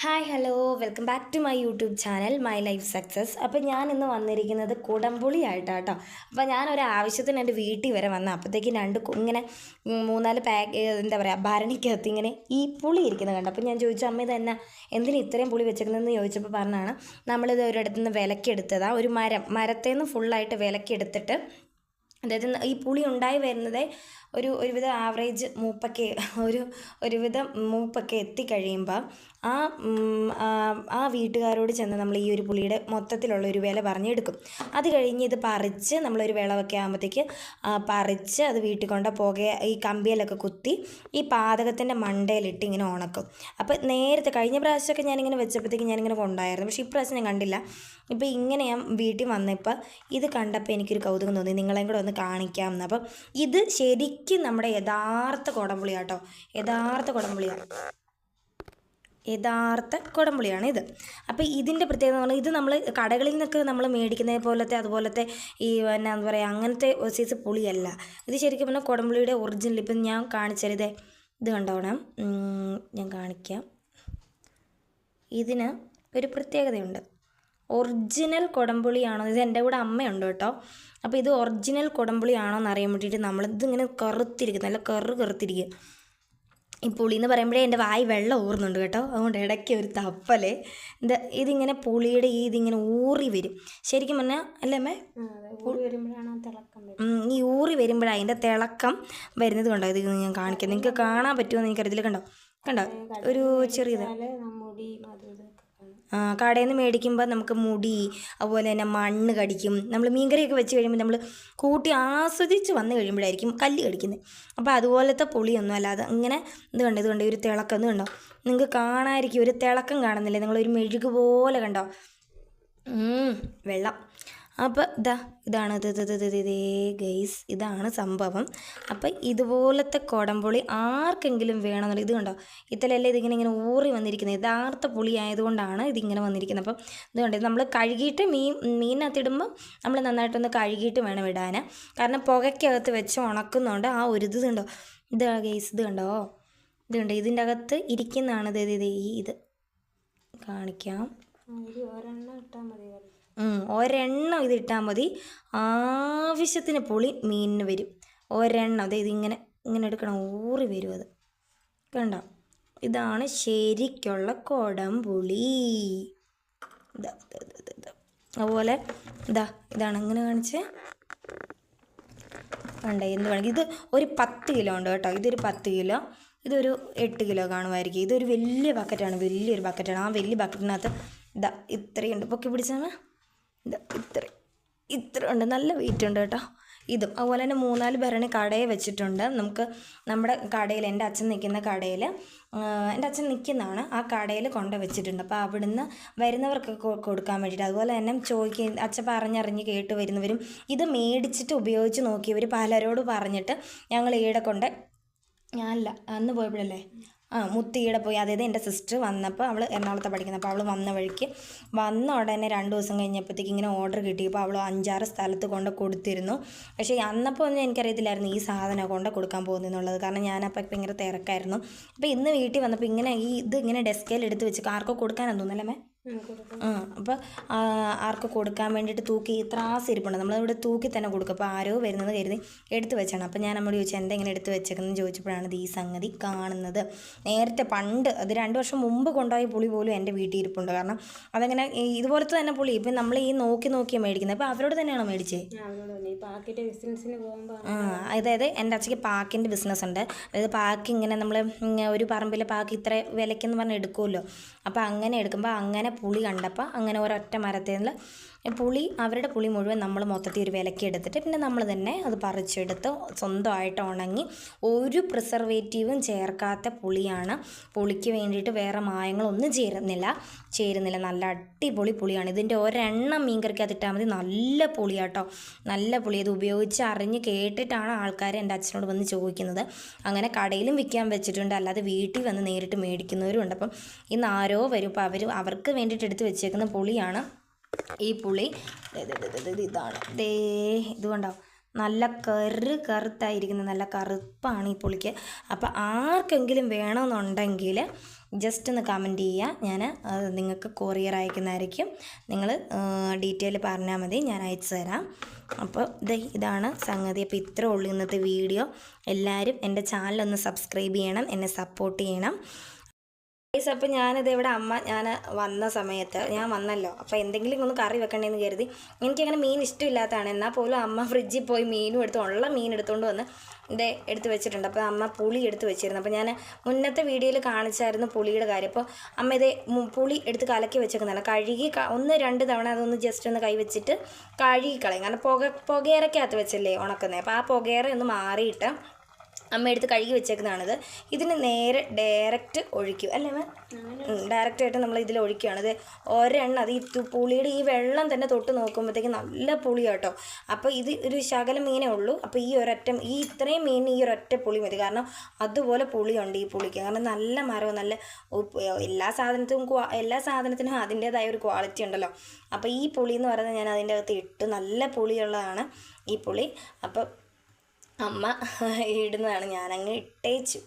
Hi hello welcome back to my YouTube channel my life success അപ്പോൾ ഞാൻ ഇന്ന് വന്നിരിക്കുന്നത് കുടംപുളി കേട്ടോ അപ്പോൾ ഞാനൊരു ആവശ്യത്തിന് എന്റെ വീട്ടിൽ വരെ വന്ന അപ്പോഴത്തേക്കും രണ്ട് ഇങ്ങനെ മൂന്നാൽ പാക്ക് എന്താ പറയുക ഭരണിക്കകത്ത് ഇങ്ങനെ ഈ പുളി ഇരിക്കുന്നത് കണ്ടു. അപ്പോൾ ഞാൻ ചോദിച്ചു അമ്മ ഇതെന്നാ എന്തിനാ ഇത്രയും പുളി വെച്ചേക്കുന്നതെന്ന് ചോദിച്ചപ്പോൾ പറഞ്ഞാണ് നമ്മളിത് ഒരിടത്തു നിന്ന് വിലക്കെടുത്തതാണ് ഒരു മരം മരത്തിൽ നിന്ന് ഫുള്ളായിട്ട് വിലക്കെടുത്തിട്ട് അതായത് ഈ പുളി ഉണ്ടായി വരുന്നത് ഒരു ഒരുവിധം ആവറേജ് മൂപ്പൊക്കെ ഒരു ഒരുവിധം മൂപ്പൊക്കെ എത്തിക്കഴിയുമ്പോൾ ആ ആ വീട്ടുകാരോട് ചെന്ന് നമ്മൾ ഈ ഒരു പുളിയുടെ മൊത്തത്തിലുള്ള ഒരു വില പറഞ്ഞെടുക്കും. അത് കഴിഞ്ഞ് ഇത് പറിച്ച് നമ്മളൊരു വിളവൊക്കെ ആകുമ്പോഴത്തേക്ക് പറിച്ച് അത് വീട്ടിൽ കൊണ്ട് പുക ഈ കമ്പിയിലൊക്കെ കുത്തി ഈ പാതകത്തിന്റെ മണ്ടയിലിട്ട് ഇങ്ങനെ ഉണക്കും. അപ്പോൾ നേരത്തെ കഴിഞ്ഞ പ്രാവശ്യമൊക്കെ ഞാനിങ്ങനെ വെച്ചപ്പോഴത്തേക്ക് ഞാനിങ്ങനെ കൊണ്ടായിരുന്നു. പക്ഷേ ഇപ്രാവശ്യം ഞാൻ കണ്ടില്ല. ഇപ്പോൾ ഇങ്ങനെ ഞാൻ വീട്ടിൽ വന്നപ്പോൾ ഇത് കണ്ടപ്പോൾ എനിക്കൊരു കൗതുകം തോന്നി. നിങ്ങളെയും കൂടെ ഒന്ന് കാണിക്കാം എന്ന് അപ്പം ഇത് ശരിക്കും നമ്മുടെ യഥാർത്ഥ കുടംപുളിയാട്ടോ. യഥാർത്ഥ കുടംപുളിയാണ് യഥാർത്ഥ കുടംപുളിയാണ് ഇത്. അപ്പോൾ ഇതിന്റെ പ്രത്യേകത എന്ന് പറഞ്ഞാൽ ഇത് നമ്മൾ കടകളിൽ നിന്നൊക്കെ നമ്മൾ മേടിക്കുന്ന പോലത്തെ അതുപോലത്തെ ഈ എന്നാ പറയുക അങ്ങനത്തെ സൈസ് പുളിയല്ല. ഇത് ശരിക്കും പറഞ്ഞാൽ കുടംപുളിയുടെ ഒറിജിനൽ ഇപ്പം ഞാൻ കാണിച്ചാൽ ഇത് കണ്ടോണം. ഞാൻ കാണിക്കാം. ഇതിന് ഒരു പ്രത്യേകതയുണ്ട്. ഒറിജിനൽ കുടംപുളിയാണോ? ഇത് എന്റെ കൂടെ അമ്മയുണ്ട് കേട്ടോ. അപ്പോൾ ഇത് ഒറിജിനൽ കുടംപുളിയാണോ എന്ന് അറിയാൻ വേണ്ടിയിട്ട് നമ്മളിതിങ്ങനെ കറുത്തിരിക്കും നല്ല കറു കറുത്തിരിക്കും ഈ പുളി എന്ന് പറയുമ്പോഴേ എന്റെ വായി വെള്ളം ഊറുന്നുണ്ട് കേട്ടോ. അതുകൊണ്ട് ഇടയ്ക്ക് ഒരു തപ്പൽ. ഇത് ഇതിങ്ങനെ പുളിയുടെ ഈ ഇതിങ്ങനെ ഊറി വരും. ശരിക്കും പറഞ്ഞാൽ അല്ലേ അമ്മേ? ഈ ഊറി വരുമ്പോഴാണ് അതിന്റെ തിളക്കം വരുന്നത് കണ്ടോ? ഇത് ഞാൻ കാണിക്കാം. നിങ്ങൾക്ക് കാണാൻ പറ്റുമോ എന്ന് എനിക്കറിയത്തില്ല. കണ്ടോ? കണ്ടോ? ഒരു ചെറിയത്. കടയിൽ നിന്ന് മേടിക്കുമ്പോൾ നമുക്ക് മുടി അതുപോലെ തന്നെ മണ്ണ് കടിക്കും. നമ്മൾ മീൻകറിയൊക്കെ വെച്ച് കഴിയുമ്പോൾ നമ്മൾ കൂട്ടി ആസ്വദിച്ച് വന്നു കഴിയുമ്പോഴായിരിക്കും കല്ല് കടിക്കുന്നത്. അപ്പോൾ അതുപോലത്തെ പുളിയൊന്നും അല്ലാതെ ഇങ്ങനെ ഇത് കണ്ടോ ഇത് കണ്ടോ ഒരു തിളക്കം ഇത് കണ്ടോ? നിങ്ങൾക്ക് കാണാതിരിക്കും ഒരു തിളക്കം കാണുന്നില്ലേ? നിങ്ങളൊരു മെഴുക് പോലെ കണ്ടോ? വെള്ളം. അപ്പോൾ ഇതാ ഇതാണ് ഇത് ഗൈസ് ഇതാണ് സംഭവം. അപ്പം ഇതുപോലത്തെ കുടംപുളി ആർക്കെങ്കിലും വേണമെന്നുള്ള ഇത് കണ്ടോ? ഇത്തലല്ലേ ഇതിങ്ങനെ ഇങ്ങനെ ഊറി വന്നിരിക്കുന്നത്. യഥാർത്ഥ പുളി ആയതുകൊണ്ടാണ് ഇതിങ്ങനെ വന്നിരിക്കുന്നത്. അപ്പം ഇത് കണ്ടോ നമ്മൾ കഴുകിയിട്ട് മീൻ മീനകത്തിടുമ്പോൾ നമ്മൾ നന്നായിട്ടൊന്ന് കഴുകിയിട്ട് വേണം ഇടാൻ. കാരണം പുകയ്ക്കകത്ത് വെച്ച് ഉണക്കുന്നുണ്ട് ആ ഒരു ഇത് കണ്ടോ? ഇത് ഗൈസ് ഇത് കണ്ടോ? ഇത് കണ്ടോ ഇതിന്റെ അകത്ത് ഇരിക്കുന്നതാണ് ഇത് ഇത് ഈ ഇത്. കാണിക്കാം. ഒരെണ്ണം ഇട്ടാൽ മതി ഒരെണ്ണം ഇതിട്ടാൽ മതി. ആവശ്യത്തിന് പുളി മീനിന് വരും. ഒരെണ്ണം അതായത് ഇങ്ങനെ ഇങ്ങനെ എടുക്കണം ഊറി വരും അത്. കണ്ടോ? ഇതാണ് ശരിക്കുള്ള കുടംപുളി ഇതാ. അതുപോലെ ഇതാ ഇതാണ് ഇങ്ങനെ കാണിച്ച്. വേണ്ട എന്ത് വേണമെങ്കിൽ ഇത് ഒരു പത്ത് കിലോ ഉണ്ട് കേട്ടോ. ഇതൊരു പത്ത് കിലോ. ഇതൊരു എട്ട് കിലോ കാണുമായിരിക്കും. ഇതൊരു വലിയ ബക്കറ്റാണ് വലിയൊരു ബക്കറ്റാണ് ആ വലിയ ബക്കറ്റിനകത്ത് ഇതാ ഇത്രയുണ്ട്. പൊക്കി പിടിച്ചാൽ ഇത്ര ഇത്ര ഉണ്ട്. നല്ല വെയിറ്റ് ഉണ്ട് കേട്ടോ. ഇതും. അതുപോലെ തന്നെ മൂന്നാൽ ഭരണി കടയിൽ വെച്ചിട്ടുണ്ട്. നമുക്ക് നമ്മുടെ കടയിൽ എന്റെ അച്ഛൻ നിൽക്കുന്ന കടയിൽ എന്റെ അച്ഛൻ നിൽക്കുന്നതാണ് ആ കടയിൽ കൊണ്ട് വെച്ചിട്ടുണ്ട്. അപ്പോൾ അവിടുന്ന് വരുന്നവർക്ക് കൊടുക്കാൻ വേണ്ടിയിട്ട്. അതുപോലെ തന്നെ ചോദിക്കുക അച്ഛൻ പറഞ്ഞറിഞ്ഞ് കേട്ട് വരുന്നവരും ഇത് മേടിച്ചിട്ട് ഉപയോഗിച്ച് നോക്കിയവർ പലരോട് പറഞ്ഞിട്ട് ഞങ്ങൾ ഈടെ കൊണ്ട് ഞാനല്ല അന്ന് പോയപ്പോഴല്ലേ? ആ മുത്തിയുടെ പോയി. അതായത് എന്റെ സിസ്റ്റർ വന്നപ്പോൾ അവൾ എറണാകുളത്ത് പഠിക്കുന്നത്. അപ്പോൾ അവൾ വന്ന വഴിക്ക് വന്ന ഉടനെ രണ്ട് ദിവസം കഴിഞ്ഞപ്പോഴത്തേക്ക് ഇങ്ങനെ ഓർഡർ കിട്ടിയപ്പോൾ അവൾ അഞ്ചാറ് സ്ഥലത്ത് കൊണ്ട് കൊടുത്തിരുന്നു. പക്ഷേ അന്നപ്പോൾ ഒന്നും എനിക്കറിയത്തില്ലായിരുന്നു ഈ സാധനം കൊണ്ട് കൊടുക്കാൻ പോകുന്നതെന്നുള്ളത് കാരണം ഞാനപ്പോൾ ഭയങ്കര തിരക്കായിരുന്നു. അപ്പോൾ ഇന്ന് വീട്ടിൽ വന്നപ്പോൾ ഇങ്ങനെ ഈ ഇത് ഇങ്ങനെ ഡെസ്കയിൽ എടുത്ത് വെച്ച് ആർക്കോ കൊടുക്കാനാന്ന് തോന്നുന്നല്ലേ ആ അപ്പോൾ ആർക്ക് കൊടുക്കാൻ വേണ്ടിയിട്ട് തൂക്കി ത്രാസ് ഇരിപ്പുണ്ട് നമ്മളിവിടെ തൂക്കി തന്നെ കൊടുക്കും. അപ്പോൾ ആരോ വരുന്നത് കരുതി എടുത്തു വെച്ചാണ്. അപ്പോൾ ഞാൻ നമ്മോട് ചോദിച്ചു എന്താ ഇങ്ങനെ എടുത്ത് വെച്ചേക്കുന്നത് ചോദിച്ചപ്പോഴാണ് ഈ സംഗതി കാണുന്നത്. നേരത്തെ പണ്ട് അത് രണ്ട് വർഷം മുമ്പ് കൊണ്ടുപോയ പുളി പോലും എന്റെ വീട്ടിൽ ഇരിപ്പുണ്ട്. കാരണം അതങ്ങനെ ഇതുപോലത്തെ തന്നെ പുളി. ഇപ്പൊ നമ്മൾ ഈ നോക്കി നോക്കിയാണ് മേടിക്കുന്നത്. അപ്പോൾ അവരോട് തന്നെയാണോ മേടിച്ചേ? ആ അതായത് എന്റെ അച്ഛക്ക് പാക്കിന്റെ ബിസിനസ് ഉണ്ട് അതായത് പാക്ക് ഇങ്ങനെ നമ്മൾ ഒരു പറമ്പിലെ പാക്ക് ഇത്ര വിലയ്ക്കെന്ന് പറഞ്ഞ് എടുക്കുമല്ലോ. അപ്പോൾ അങ്ങനെ എടുക്കുമ്പോൾ അങ്ങനെ പുളി കണ്ടപ്പോൾ അങ്ങനെ ഒരൊറ്റ മരത്തിൽ നിന്ന് പുളി അവരുടെ പുളി മുഴുവൻ നമ്മൾ മൊത്തത്തിൽ ഒരു വിലക്കി എടുത്തിട്ട് പിന്നെ നമ്മൾ തന്നെ അത് പറിച്ചെടുത്ത് സ്വന്തമായിട്ട് ഉണങ്ങി ഒരു പ്രിസർവേറ്റീവും ചേർക്കാത്ത പുളിയാണ്. പുളിക്ക് വേണ്ടിയിട്ട് വേറെ മായങ്ങളൊന്നും ചേരുന്നില്ല. ചേരുന്നില്ല. നല്ല അടിപൊളി പുളിയാണ്. ഇതിന്റെ ഒരെണ്ണം മീൻ കറിക്കകത്ത് ഇട്ടാൽ മതി. നല്ല പുളിയാട്ടോ. നല്ല പുളി. അത് ഉപയോഗിച്ച് അറിഞ്ഞ് കേട്ടിട്ടാണ് ആൾക്കാർ എന്റെ അച്ഛനോട് വന്ന് ചോദിക്കുന്നത്. അങ്ങനെ കടയിലും വിൽക്കാൻ വെച്ചിട്ടുണ്ട്. അല്ലാതെ വീട്ടിൽ വന്ന് നേരിട്ട് മേടിക്കുന്നവരും ഉണ്ട്. അപ്പം ഇന്ന് ആരോ വരും. അപ്പോൾ അവർ അവർക്ക് വേണ്ടിയിട്ട് എടുത്ത് വെച്ചേക്കുന്ന പുളിയാണ്. ഈ പുളി. ഇതാണ്. ദേ ഇതുകൊണ്ടോ നല്ല കറ് കറുത്തായിരിക്കുന്നത് നല്ല കറുപ്പാണ് ഈ പുളിക്ക്. അപ്പോൾ ആർക്കെങ്കിലും വേണമെന്നുണ്ടെങ്കിൽ ജസ്റ്റ് ഒന്ന് കമന്റ് ചെയ്യുക ഞാൻ നിങ്ങൾക്ക് കൊറിയർ അയക്കുന്നതായിരിക്കും. നിങ്ങൾ ഡീറ്റെയിൽ പറഞ്ഞാൽ മതി. ഞാൻ അയച്ചു തരാം. അപ്പോൾ ഇത് ഇതാണ് സംഗതി. അപ്പോൾ ഇത്രേ ഉള്ളൂ ഇന്നത്തെ വീഡിയോ എല്ലാവരും എന്റെ ചാനലൊന്ന് സബ്സ്ക്രൈബ് ചെയ്യണം. എന്നെ സപ്പോർട്ട് ചെയ്യണം. ഗൈസ് അപ്പോൾ ഞാനിത് ഇവിടെ അമ്മ ഞാൻ വന്ന സമയത്ത് ഞാൻ വന്നല്ലോ. അപ്പോൾ എന്തെങ്കിലും ഒന്ന് കറി വെക്കണ്ടേന്ന് കരുതി. എനിക്കങ്ങനെ മീൻ ഇഷ്ടമില്ലാത്തതാണ്. എന്നാൽ പോലും അമ്മ ഫ്രിഡ്ജിൽ പോയി മീനും എടുത്ത് ഉള്ള മീൻ എടുത്തുകൊണ്ട് വന്ന് ഇത് എടുത്ത് വെച്ചിട്ടുണ്ട്. അപ്പോൾ അമ്മ പുളി എടുത്ത് വെച്ചിരുന്നു. അപ്പോൾ ഞാൻ മുന്നത്തെ വീഡിയോയിൽ കാണിച്ചായിരുന്നു പുളിയുടെ കാര്യം. അപ്പോൾ അമ്മ ഇതേ പുളി എടുത്ത് കലക്കി വെച്ചേക്കുന്നതാണ്. കഴുകി ഒന്ന് രണ്ട് തവണ അതൊന്ന് ജസ്റ്റ് ഒന്ന് കൈ വെച്ചിട്ട് കഴുകി കളയും. കാരണം പുക പുകയറക്കകത്ത് വെച്ചല്ലേ ഉണക്കുന്നത് അപ്പോൾ ആ പുകയറ ഒന്ന് മാറിയിട്ട് അമ്മ എടുത്ത് കഴുകി വെച്ചേക്കുന്നതാണിത്. ഇതിന് നേരെ ഡയറക്റ്റ് ഒഴിക്കും. അല്ലേ മാം ഡയറക്റ്റ് ആയിട്ട് നമ്മൾ ഇതിൽ ഒഴിക്കുകയാണ്. ഇത് ഒരെണ്ണം അത് ഈ പുളിയുടെ ഈ വെള്ളം തന്നെ തൊട്ട് നോക്കുമ്പോഴത്തേക്ക് നല്ല പുളിയാട്ടോ. അപ്പോൾ ഇത് ഒരു ശകലം മീനേ ഉള്ളൂ. അപ്പോൾ ഈ ഒരൊറ്റ ഈ ഇത്രയും മീൻ ഈ ഒരൊറ്റ പുളി മതി. കാരണം അതുപോലെ പുളിയുണ്ട് ഈ പുളിക്ക്. കാരണം നല്ല മരവും നല്ല എല്ലാ സാധനത്തിനും എല്ലാ സാധനത്തിനും അതിന്റേതായ ഒരു ക്വാളിറ്റി ഉണ്ടല്ലോ. അപ്പോൾ ഈ പുളി എന്ന് പറയുന്നത് ഞാൻ അതിന്റെ അകത്ത് ഇട്ട്. നല്ല പുളിയുള്ളതാണ് ഈ പുളി. അപ്പോൾ അമ്മ ഇടുന്നതാണ്. ഞാനങ്ങ് ഇട്ടേച്ചു.